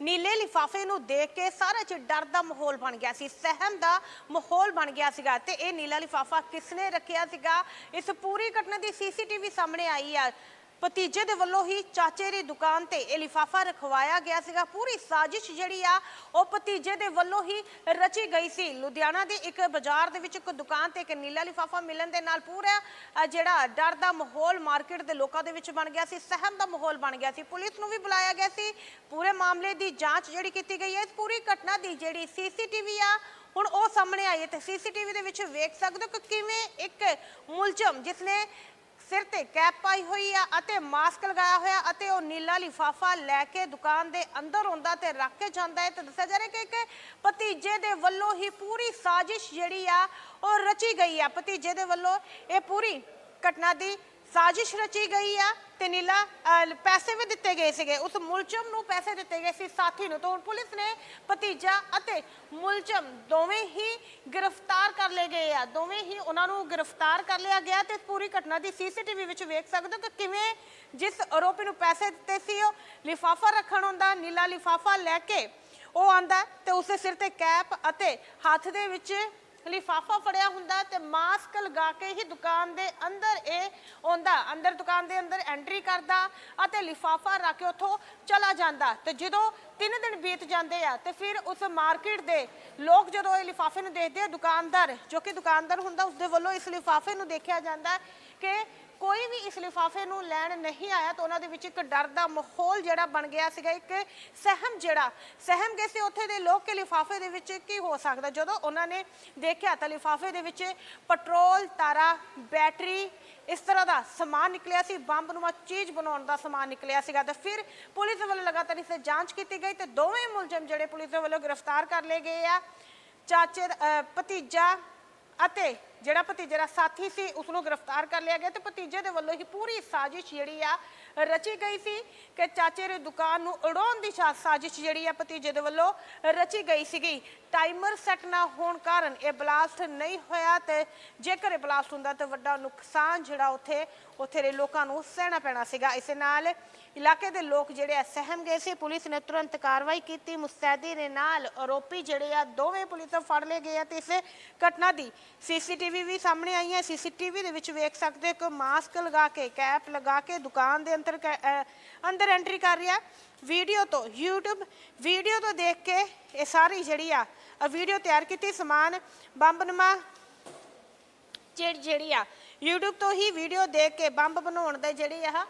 ਨੀਲੇ ਲਿਫਾਫੇ ਨੂੰ ਦੇਖ ਕੇ ਸਾਰਾ 'ਚ ਡਰ ਦਾ ਮਾਹੌਲ ਬਣ ਗਿਆ ਸੀ, ਸਹਿਮ ਦਾ ਮਾਹੌਲ ਬਣ ਗਿਆ ਸੀਗਾ ਤੇ ਇਹ ਨੀਲਾ ਲਿਫਾਫਾ ਕਿਸਨੇ ਰੱਖਿਆ ਸੀਗਾ? ਇਸ ਪੂਰੀ ਘਟਨਾ ਦੀ ਸੀਸੀਟੀਵੀ ਸਾਹਮਣੇ ਆਈ ਆ। ਭਤੀਜੇ ਦੇ ਵੱਲੋਂ ਹੀ ਚਾਚੇ ਦੀ ਦੁਕਾਨ ਤੇ ਇਹ ਲਿਫਾਫਾ ਰਖਵਾਇਆ ਗਿਆ ਸੀਗਾ। ਪੂਰੀ ਸਾਜ਼ਿਸ਼ ਜਿਹੜੀ ਆ, ਉਹ ਭਤੀਜੇ ਦੇ ਵੱਲੋਂ ਹੀ ਰਚੀ ਗਈ ਸੀ। ਲੁਧਿਆਣਾ ਦੇ ਇੱਕ ਬਾਜ਼ਾਰ ਦੇ ਵਿੱਚ ਇੱਕ ਦੁਕਾਨ ਤੇ ਇੱਕ ਨੀਲਾ ਲਿਫਾਫਾ ਮਿਲਣ ਦੇ ਨਾਲ ਪੂਰਾ ਜਿਹੜਾ ਡਰ ਦਾ ਮਾਹੌਲ ਮਾਰਕੀਟ ਦੇ ਲੋਕਾਂ ਦੇ ਵਿੱਚ ਬਣ ਗਿਆ ਸੀ, ਸਹਿਮ ਦਾ ਮਾਹੌਲ ਬਣ ਗਿਆ ਸੀ। ਪੁਲਿਸ ਨੂੰ ਵੀ ਬੁਲਾਇਆ ਗਿਆ ਸੀ। ਪੂਰੇ ਮਾਮਲੇ ਦੀ ਜਾਂਚ ਜਿਹੜੀ ਕੀਤੀ ਗਈ ਹੈ, ਇਸ ਪੂਰੀ ਘਟਨਾ ਦੀ ਜਿਹੜੀ ਸੀਸੀਟੀਵੀ ਆ, ਹੁਣ ਉਹ ਸਾਹਮਣੇ ਆਈ ਹੈ ਤੇ ਸੀਸੀਟੀਵੀ ਦੇ ਵਿੱਚ ਵੇਖ ਸਕਦੇ ਹੋ ਕਿ ਕਿਵੇਂ ਇੱਕ ਮੁਲਜ਼ਮ ਜਿਸਨੇ ਸਿਰ ਤੇ ਕੈਪ ਪਾਈ ਹੋਈ ਆ ਅਤੇ ਮਾਸਕ ਲਗਾਇਆ ਹੋਇਆ ਅਤੇ ਉਹ ਨੀਲਾ ਲਿਫਾਫਾ ਲੈ ਕੇ ਦੁਕਾਨ ਦੇ ਅੰਦਰ ਹੁੰਦਾ ਤੇ ਰੱਖ ਕੇ ਜਾਂਦਾ ਹੈ। ਤੇ ਦੱਸਿਆ ਜਾ ਰਿਹਾ ਕਿ ਇੱਕ ਭਤੀਜੇ ਦੇ ਵੱਲੋਂ ਹੀ ਪੂਰੀ ਸਾਜ਼ਿਸ਼ ਜਿਹੜੀ ਆ, ਉਹ ਰਚੀ ਗਈ ਆ। ਭਤੀਜੇ ਦੇ ਵੱਲੋਂ ਇਹ ਪੂਰੀ ਘਟਨਾ ਦੀ ਸਾਜ਼ਿਸ਼ ਰਚੀ ਗਈ ਆ ਤੇ ਨੀਲਾ ਪੈਸੇ ਵੀ ਦਿੱਤੇ ਗਏ ਸੀਗੇ। ਉਸ ਮੁਲਜ਼ਮ ਨੂੰ ਪੈਸੇ ਦਿੱਤੇ ਗਏ ਸੀ, ਸਾਥੀ ਨੂੰ। ਤਾਂ ਪੁਲਿਸ ਨੇ ਭਤੀਜਾ ਅਤੇ ਮੁਲਜ਼ਮ ਦੋਵੇਂ ਹੀ ਗ੍ਰਿਫਤਾਰ ਕਰ ਲਏ ਗਏ ਆ। ਦੋਵੇਂ ਹੀ ਉਹਨਾਂ ਨੂੰ ਗ੍ਰਿਫਤਾਰ ਕਰ ਲਿਆ ਗਿਆ ਤੇ ਇਸ ਪੂਰੀ ਘਟਨਾ ਦੀ ਸੀਸੀਟੀਵੀ ਵਿੱਚ ਵੇਖ ਸਕਦੇ ਹੋ ਕਿ ਕਿਵੇਂ ਜਿਸ ਆਰੋਪੀ ਨੂੰ ਪੈਸੇ ਦਿੱਤੇ ਸੀ, ਉਹ ਲਿਫਾਫਾ ਰੱਖਣ ਹੁੰਦਾ ਨੀਲਾ ਲਿਫਾਫਾ ਲੈ ਕੇ ਉਹ ਆਂਦਾ ਤੇ ਉਸਦੇ ਸਿਰ ਤੇ ਕੈਪ ਅਤੇ ਹੱਥ ਦੇ ਵਿੱਚ ਲਿਫਾਫਾ ਫੜਿਆ ਹੁੰਦਾ ਤੇ ਮਾਸਕ ਲਗਾ ਕੇ ਹੀ ਦੁਕਾਨ ਦੇ ਅੰਦਰ ਇਹ ਆਉਂਦਾ, ਅੰਦਰ ਦੁਕਾਨ ਦੇ ਅੰਦਰ ਐਂਟਰੀ ਕਰਦਾ ਅਤੇ ਲਿਫਾਫਾ ਰੱਖ ਕੇ ਉੱਥੋਂ ਚਲਾ ਜਾਂਦਾ। ਤੇ ਜਦੋਂ ਤਿੰਨ ਦਿਨ ਬੀਤ ਜਾਂਦੇ ਆ ਤੇ ਫਿਰ ਉਸ ਮਾਰਕੀਟ ਦੇ ਲੋਕ ਜਦੋਂ ਇਹ ਲਿਫਾਫੇ ਨੂੰ ਦੇਖਦੇ ਆ ਦੁਕਾਨਦਾਰ, ਜੋ ਕਿ ਦੁਕਾਨਦਾਰ ਹੁੰਦਾ ਉਸ ਦੇ ਵੱਲੋਂ ਇਸ ਲਿਫਾਫੇ ਨੂੰ ਦੇਖਿਆ ਜਾਂਦਾ ਕਿ ਕੋਈ ਵੀ ਇਸ ਲਿਫਾਫੇ ਨੂੰ ਲੈਣ ਨਹੀਂ ਆਇਆ ਤਾਂ ਉਹਨਾਂ ਦੇ ਵਿੱਚ ਇੱਕ ਡਰ ਦਾ ਮਾਹੌਲ ਜਿਹੜਾ ਬਣ ਗਿਆ ਸੀਗਾ, ਇੱਕ ਸਹਿਮ ਜਿਹੜਾ, ਸਹਿਮ ਗਏ ਸੀ ਉੱਥੇ ਦੇ ਲੋਕ ਕਿ ਲਿਫਾਫੇ ਦੇ ਵਿੱਚ ਕੀ ਹੋ ਸਕਦਾ। ਜਦੋਂ ਉਹਨਾਂ ਨੇ ਦੇਖਿਆ ਤਾਂ ਲਿਫਾਫੇ ਦੇ ਵਿੱਚ ਪੈਟਰੋਲ, ਤਾਰਾ, ਬੈਟਰੀ, ਇਸ ਤਰ੍ਹਾਂ ਦਾ ਸਮਾਨ ਨਿਕਲਿਆ ਸੀ, ਬੰਬ ਨੂੰ ਚੀਜ਼ ਬਣਾਉਣ ਦਾ ਸਮਾਨ ਨਿਕਲਿਆ ਸੀਗਾ ਤੇ ਫਿਰ ਪੁਲਿਸ ਵੱਲੋਂ ਲਗਾਤਾਰ ਇਸ ਦੀ ਜਾਂਚ ਕੀਤੀ ਗਈ ਤੇ ਦੋਵੇਂ ਮੁਲਜ਼ਮ ਜਿਹੜੇ ਪੁਲਿਸ ਦੇ ਵੱਲੋਂ ਗ੍ਰਿਫਤਾਰ ਕਰ ਲਏ ਗਏ ਆ। ਚਾਚੇ ਭਤੀਜਾ ਅਤੇ ਜਿਹੜਾ ਭਤੀਜੇ ਦਾ ਸਾਥੀ ਸੀ ਉਸ ਨੂੰ ਗ੍ਰਿਫਤਾਰ ਕਰ ਲਿਆ ਗਿਆ ਤੇ ਭਤੀਜੇ ਦੇ ਵੱਲੋਂ ਹੀ ਪੂਰੀ ਸਾਜ਼ਿਸ਼ ਜਿਹੜੀ ਆ, ਰਚੀ ਗਈ ਸੀ ਕਿ ਚਾਚੇ ਦੀ ਦੁਕਾਨ ਨੂੰ ਉਡਾਉਣ ਦੀ ਸਾਜ਼ਿਸ਼ ਜਿਹੜੀ ਆ ਭਤੀਜੇ ਦੇ ਵੱਲੋਂ ਰਚੀ ਗਈ ਸੀਗੀ। ਟਾਈਮਰ ਸੈੱਟ ਨਾ ਹੋਣ ਕਾਰਨ ਇਹ ਬਲਾਸਟ ਨਹੀਂ ਹੋਇਆ ਤੇ ਜੇਕਰ ਇਹ ਬਲਾਸਟ ਹੁੰਦਾ ਤਾਂ ਵੱਡਾ ਨੁਕਸਾਨ ਜਿਹੜਾ ਉੱਥੇ ਉੱਥੇ ਦੇ ਲੋਕਾਂ ਨੂੰ ਸਹਿਣਾ ਪੈਣਾ ਸੀਗਾ। ਇਸੇ ਨਾਲ ਇਲਾਕੇ ਦੇ ਲੋਕ ਜਿਹੜੇ ਆ ਸਹਿਮ ਗਏ ਸੀ। ਪੁਲਿਸ ਨੇ ਤੁਰੰਤ ਕਾਰਵਾਈ ਕੀਤੀ। ਮੁਸਤੈਦੀ ਦੇ ਨਾਲ ਆਰੋਪੀ ਜਿਹੜੇ ਆ ਦੋਵੇਂ ਪੁਲਿਸ ਫੜ ਲਏ ਗਏ ਆ ਤੇ ਇਸ ਘਟਨਾ ਦੀ ਸੀਸੀਟੀਵੀ ਵੀ ਸਾਹਮਣੇ ਆਈ ਹੈ ਸੀਸੀਟੀਵੀ ਦੇ ਵਿੱਚ ਵੇਖ ਸਕਦੇ ਕਿ ਮਾਸਕ ਲਗਾ ਕੇ ਕੈਪ ਲਗਾ ਕੇ ਦੁਕਾਨ ਦੇ ਅੰਦਰ ਅੰਦਰ ਐਂਟਰੀ ਕਰ ਰਿਹਾ। ਵੀਡੀਓ ਤੋਂ, YouTube ਵੀਡੀਓ ਤੋਂ ਦੇਖ ਕੇ ਇਹ ਸਾਰੀ ਜਿਹੜੀ ਆ ਵੀਡੀਓ ਤਿਆਰ ਕੀਤੀ, ਸਮਾਨ ਬੰਬਨਮਾ ਜਿਹੜੀ ਆ, YouTube ਤੋਂ ਹੀ ਵੀਡੀਓ ਦੇਖ ਕੇ ਬੰਬ ਬਣਾਉਣ ਦਾ ਜਿਹੜੀ ਆ,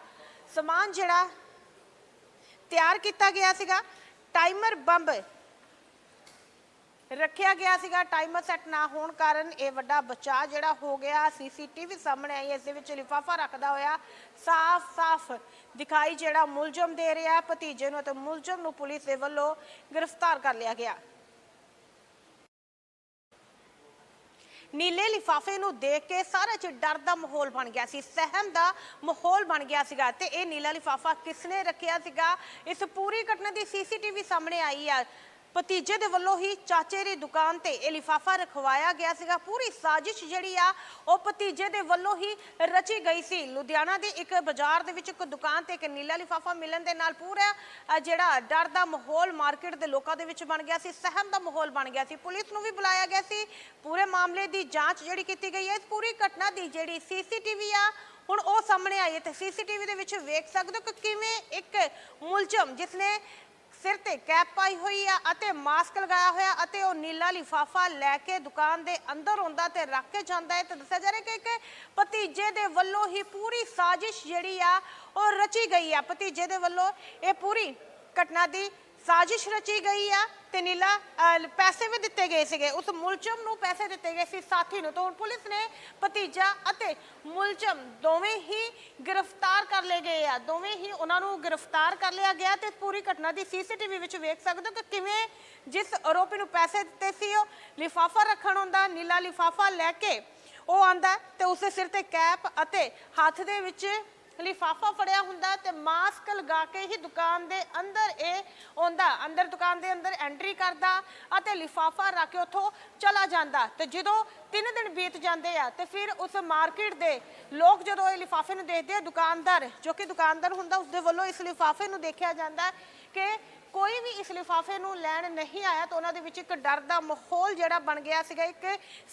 ਸਮਾਨ ਜਿਹੜਾ ਤਿਆਰ ਕੀਤਾ ਗਿਆ ਸੀਗਾ। ਟਾਈਮਰ ਬੰਬ ਰੱਖਿਆ ਗਿਆ ਸੀਗਾ ਟਾਈਮਰ ਸੈੱਟ ਨਾ ਹੋਣ ਕਾਰਨ ਇਹ ਵੱਡਾ ਬਚਾਅ ਜਿਹੜਾ ਹੋ ਗਿਆ। ਸੀਸੀਟੀਵੀ ਸਾਹਮਣੇ ਆਈ, ਇਸ ਦੇ ਵਿੱਚ ਲਿਫਾਫਾ ਰੱਖਦਾ ਹੋਇਆ ਸਾਫ਼-ਸਾਫ਼ ਦਿਖਾਈ ਜਿਹੜਾ ਮੁਲਜ਼ਮ ਦੇ ਰਿਹਾ, ਭਤੀਜੇ ਨੂੰ ਤੇ ਮੁਲਜ਼ਮ ਨੂੰ ਪੁਲਿਸ ਦੇ ਵੱਲੋਂ ਗ੍ਰਿਫਤਾਰ ਕਰ ਲਿਆ ਗਿਆ। ਨੀਲੇ ਲਿਫਾਫੇ ਨੂੰ ਦੇਖ ਕੇ ਸਾਰਾ 'ਚ ਡਰ ਦਾ ਮਾਹੌਲ ਬਣ ਗਿਆ ਸੀ, ਸਹਿਮ ਦਾ ਮਾਹੌਲ ਬਣ ਗਿਆ ਸੀਗਾ ਤੇ ਇਹ ਨੀਲਾ ਲਿਫਾਫਾ ਕਿਸਨੇ ਰੱਖਿਆ ਸੀਗਾ? ਇਸ ਪੂਰੀ ਘਟਨਾ ਦੀ ਸੀਸੀਟੀਵੀ ਸਾਹਮਣੇ ਆਈ ਆ। ਭਤੀਜੇ ਦੇ ਵੱਲੋਂ ਹੀ ਚਾਚੇ ਦੀ ਦੁਕਾਨ ਤੇ ਇਹ ਲਿਫਾਫਾ ਰਖਵਾਇਆ ਗਿਆ ਸੀਗਾ। ਪੂਰੀ ਸਾਜ਼ਿਸ਼ ਜਿਹੜੀ ਆ, ਉਹ ਭਤੀਜੇ ਦੇ ਵੱਲੋਂ ਹੀ ਰਚੀ ਗਈ ਸੀ। ਲੁਧਿਆਣਾ ਦੇ ਇੱਕ ਬਾਜ਼ਾਰ ਦੇ ਵਿੱਚ ਇੱਕ ਦੁਕਾਨ ਤੇ ਇੱਕ ਨੀਲਾ ਲਿਫਾਫਾ ਮਿਲਣ ਦੇ ਨਾਲ ਪੂਰਾ ਜਿਹੜਾ ਡਰ ਦਾ ਮਾਹੌਲ ਮਾਰਕੀਟ ਦੇ ਲੋਕਾਂ ਦੇ ਵਿੱਚ ਬਣ ਗਿਆ ਸੀ, ਸਹਿਮ ਦਾ ਮਾਹੌਲ ਬਣ ਗਿਆ ਸੀ। ਪੁਲਿਸ ਨੂੰ ਵੀ ਬੁਲਾਇਆ ਗਿਆ ਸੀ। ਪੂਰੇ ਮਾਮਲੇ ਦੀ ਜਾਂਚ ਜਿਹੜੀ ਕੀਤੀ ਗਈ ਹੈ, ਇਸ ਪੂਰੀ ਘਟਨਾ ਦੀ ਜਿਹੜੀ ਸੀਸੀਟੀਵੀ ਆ, ਹੁਣ ਉਹ ਸਾਹਮਣੇ ਆਈ ਹੈ ਤੇ ਸੀਸੀਟੀਵੀ ਦੇ ਵਿੱਚ ਵੇਖ ਸਕਦੇ ਹੋ ਕਿ ਕਿਵੇਂ ਇੱਕ ਮੁਲਜ਼ਮ ਜਿਸਨੇ ਸਿਰ ਤੇ ਕੈਪ ਪਾਈ ਹੋਈ ਆ ਅਤੇ ਮਾਸਕ ਲਗਾਇਆ ਹੋਇਆ ਅਤੇ ਉਹ ਨੀਲਾ ਲਿਫਾਫਾ ਲੈ ਕੇ ਦੁਕਾਨ ਦੇ ਅੰਦਰ ਹੁੰਦਾ ਤੇ ਰੱਖ ਕੇ ਜਾਂਦਾ ਹੈ। ਤੇ ਦੱਸਿਆ ਜਾ ਰਿਹਾ ਕਿ ਇੱਕ ਭਤੀਜੇ ਦੇ ਵੱਲੋਂ ਹੀ ਪੂਰੀ ਸਾਜ਼ਿਸ਼ ਜਿਹੜੀ ਆ ਉਹ ਰਚੀ ਗਈ ਆ। ਭਤੀਜੇ ਦੇ ਵੱਲੋਂ ਇਹ ਪੂਰੀ ਘਟਨਾ ਦੀ ਸਾਜ਼ਿਸ਼ ਰਚੀ ਗਈ ਆ ਤੇ ਨੀਲਾ ਪੈਸੇ ਵੀ ਦਿੱਤੇ ਗਏ ਸੀਗੇ। ਉਸ ਮੁਲਜ਼ਮ ਨੂੰ ਪੈਸੇ ਦਿੱਤੇ ਗਏ ਸੀ, ਸਾਥੀ ਨੂੰ। ਤਾਂ ਹੁਣ ਪੁਲਿਸ ਨੇ ਭਤੀਜਾ ਅਤੇ ਮੁਲਜ਼ਮ ਦੋਵੇਂ ਹੀ ਗ੍ਰਿਫਤਾਰ ਕਰ ਲਏ ਗਏ ਆ। ਦੋਵੇਂ ਹੀ ਉਹਨਾਂ ਨੂੰ ਗ੍ਰਿਫਤਾਰ ਕਰ ਲਿਆ ਗਿਆ ਤੇ ਪੂਰੀ ਘਟਨਾ ਦੀ ਸੀਸੀਟੀਵੀ ਵਿੱਚ ਵੇਖ ਸਕਦੇ ਹੋ ਕਿ ਕਿਵੇਂ ਜਿਸ ਆਰੋਪੀ ਨੂੰ ਪੈਸੇ ਦਿੱਤੇ ਸੀ, ਉਹ ਲਿਫਾਫਾ ਰੱਖਣ ਹੁੰਦਾ ਨੀਲਾ ਲਿਫਾਫਾ ਲੈ ਕੇ ਉਹ ਆਂਦਾ ਤੇ ਉਸਦੇ ਸਿਰ ਤੇ ਕੈਪ ਅਤੇ ਹੱਥ ਦੇ ਵਿੱਚ ਲਿਫਾਫਾ ਫੜਿਆ ਹੁੰਦਾ ਤੇ ਮਾਸਕ ਲਗਾ ਕੇ ਹੀ ਦੁਕਾਨ ਦੇ ਅੰਦਰ ਇਹ ਆਉਂਦਾ ਅੰਦਰ ਦੁਕਾਨ ਦੇ ਅੰਦਰ ਐਂਟਰੀ ਕਰਦਾ ਅਤੇ ਲਿਫਾਫਾ ਰੱਖ ਕੇ ਉੱਥੋਂ ਚਲਾ ਜਾਂਦਾ ਤੇ ਜਦੋਂ ਤਿੰਨ ਦਿਨ ਬੀਤ ਜਾਂਦੇ ਆ ਤੇ ਫਿਰ ਉਸ ਮਾਰਕੀਟ ਦੇ ਲੋਕ ਜਦੋਂ ਇਹ ਲਿਫਾਫੇ ਨੂੰ ਦੇਖਦੇ ਆ, ਦੁਕਾਨਦਾਰ, ਜੋ ਕਿ ਦੁਕਾਨਦਾਰ ਹੁੰਦਾ ਉਸ ਦੇ ਵੱਲੋਂ ਇਸ ਲਿਫਾਫੇ ਨੂੰ ਦੇਖਿਆ ਜਾਂਦਾ ਕਿ ਕੋਈ ਵੀ ਇਸ ਲਿਫਾਫੇ ਨੂੰ ਲੈਣ ਨਹੀਂ ਆਇਆ ਤਾਂ ਉਹਨਾਂ ਦੇ ਵਿੱਚ ਇੱਕ ਡਰ ਦਾ ਮਾਹੌਲ ਜਿਹੜਾ ਬਣ ਗਿਆ ਸੀਗਾ, ਇੱਕ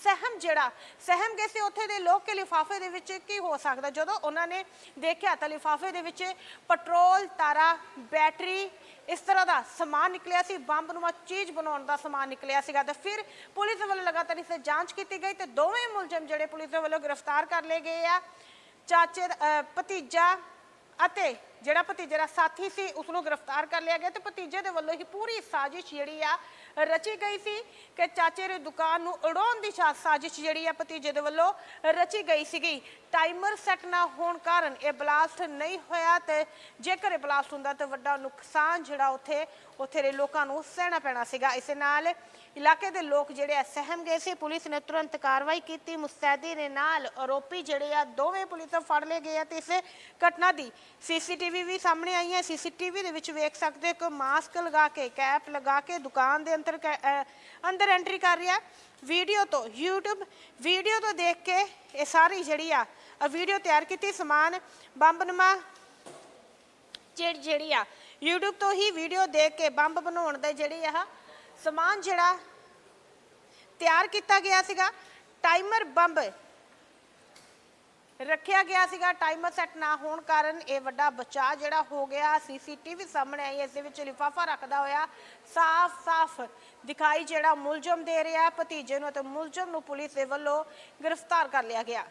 ਸਹਿਮ ਜਿਹੜਾ, ਸਹਿਮ ਗਏ ਸੀ ਉੱਥੇ ਦੇ ਲੋਕ ਕਿ ਲਿਫਾਫੇ ਦੇ ਵਿੱਚ ਕੀ ਹੋ ਸਕਦਾ। ਜਦੋਂ ਉਹਨਾਂ ਨੇ ਦੇਖਿਆ ਤਾਂ ਲਿਫਾਫੇ ਦੇ ਵਿੱਚ ਪੈਟਰੋਲ, ਤਾਰਾ, ਬੈਟਰੀ, ਇਸ ਤਰ੍ਹਾਂ ਦਾ ਸਮਾਨ ਨਿਕਲਿਆ ਸੀ ਬੰਬ ਨੂੰ ਚੀਜ਼ ਬਣਾਉਣ ਦਾ ਸਮਾਨ ਨਿਕਲਿਆ ਸੀਗਾ। ਤੇ ਫਿਰ ਪੁਲਿਸ ਵੱਲੋਂ ਲਗਾਤਾਰ ਇਸ ਦੀ ਜਾਂਚ ਕੀਤੀ ਗਈ ਤੇ ਦੋਵੇਂ ਮੁਲਜ਼ਮ ਜਿਹੜੇ ਪੁਲਿਸ ਦੇ ਵੱਲੋਂ ਗ੍ਰਿਫਤਾਰ ਕਰ ਲਏ ਗਏ ਆ। ਚਾਚੇ ਭਤੀਜਾ ਅਤੇ ਜਿਹੜਾ ਭਤੀਜੇ ਦਾ ਸਾਥੀ ਸੀ ਉਸ ਨੂੰ ਗ੍ਰਿਫਤਾਰ ਕਰ ਲਿਆ ਗਿਆ ਤੇ ਭਤੀਜੇ ਦੇ ਵੱਲੋਂ ਹੀ ਪੂਰੀ ਸਾਜ਼ਿਸ਼ ਜਿਹੜੀ ਆ, ਰਚੀ ਗਈ ਸੀ ਕਿ ਚਾਚੇ ਦੀ ਦੁਕਾਨ ਨੂੰ ਉਡਾਉਣ ਦੀ ਸਾ- ਸਾਜ਼ਿਸ਼ ਜਿਹੜੀ ਆ ਭਤੀਜੇ ਦੇ ਵੱਲੋਂ ਰਚੀ ਗਈ ਸੀਗੀ। ਟਾਈਮਰ ਸੈੱਟ ਨਾ ਹੋਣ ਕਾਰਨ ਇਹ ਬਲਾਸਟ ਨਹੀਂ ਹੋਇਆ ਤੇ ਜੇਕਰ ਇਹ ਬਲਾਸਟ ਹੁੰਦਾ ਤਾਂ ਵੱਡਾ ਨੁਕਸਾਨ ਜਿਹੜਾ ਉੱਥੇ ਉੱਥੇ ਦੇ ਲੋਕਾਂ ਨੂੰ ਸਹਿਣਾ ਪੈਣਾ ਸੀਗਾ। ਇਸ ਨਾਲ ਇਲਾਕੇ ਦੇ ਲੋਕ ਜਿਹੜੇ ਆ, ਸਹਿਮ ਗਏ ਸੀ। ਪੁਲਿਸ ਨੇ ਤੁਰੰਤ ਕਾਰਵਾਈ ਕੀਤੀ। ਮੁਸਤੈਦੀ ਦੇ ਨਾਲ ਆਰੋਪੀ ਜਿਹੜੇ ਆ, ਦੋਵੇਂ ਪੁਲਿਸ ਫੜ ਲਏ ਗਏ ਆ ਤੇ ਇਸ ਘਟਨਾ ਦੀ ਸੀਸੀਟੀਵੀ ਵੀ ਸਾਹਮਣੇ ਆਈ ਹੈ। ਸੀਸੀਟੀਵੀ ਦੇ ਵਿੱਚ ਵੇਖ ਸਕਦੇ ਹੋ ਮਾਸਕ ਲਗਾ ਕੇ, ਕੈਪ ਲਗਾ ਕੇ ਦੁਕਾਨ ਦੇ ਅੰਦਰ ਅੰਦਰ ਐਂਟਰੀ ਕਰ ਰਿਹਾ। ਵੀਡੀਓ ਤੋਂ, YouTube ਵੀਡੀਓ ਤੋਂ ਦੇਖ ਕੇ ਇਹ ਸਾਰੀ ਜਿਹੜੀ ਆ ਵੀਡੀਓ ਤਿਆਰ ਕੀਤੀ। ਸਮਾਨ ਬੰਬਨਮਾ ਜਿਹੜੀ ਜਿਹੜੀ ਆ, YouTube ਤੋਂ ਹੀ ਵੀਡੀਓ ਦੇਖ ਕੇ ਬੰਬ ਬਣਾਉਣ ਦੇ ਜਿਹੜੇ ਆ ਸਮਾਨ ਜਿਹੜਾ ਤਿਆਰ ਕੀਤਾ ਗਿਆ ਸੀਗਾ, ਟਾਈਮਰ ਬੰਬ ਰੱਖਿਆ ਗਿਆ ਸੀਗਾ। ਟਾਈਮਰ ਸੈੱਟ ਨਾ ਹੋਣ ਕਾਰਨ ਇਹ ਵੱਡਾ ਬਚਾਅ ਜਿਹੜਾ ਹੋ ਗਿਆ। ਸੀਸੀਟੀਵੀ ਸਾਹਮਣੇ ਆਈ, ਇਸ ਦੇ ਵਿੱਚ ਲਿਫਾਫਾ ਰੱਖਦਾ ਹੋਇਆ, ਸਾਫ਼-ਸਾਫ਼ ਦਿਖਾਈ ਜਿਹੜਾ ਮੁਲਜ਼ਮ ਦੇ ਰਿਹਾ, ਭਤੀਜੇ ਨੂੰ ਤੇ ਮੁਲਜ਼ਮ ਨੂੰ ਪੁਲਿਸ ਦੇ ਵੱਲੋਂ ਗ੍ਰਿਫਤਾਰ ਕਰ ਲਿਆ ਗਿਆ।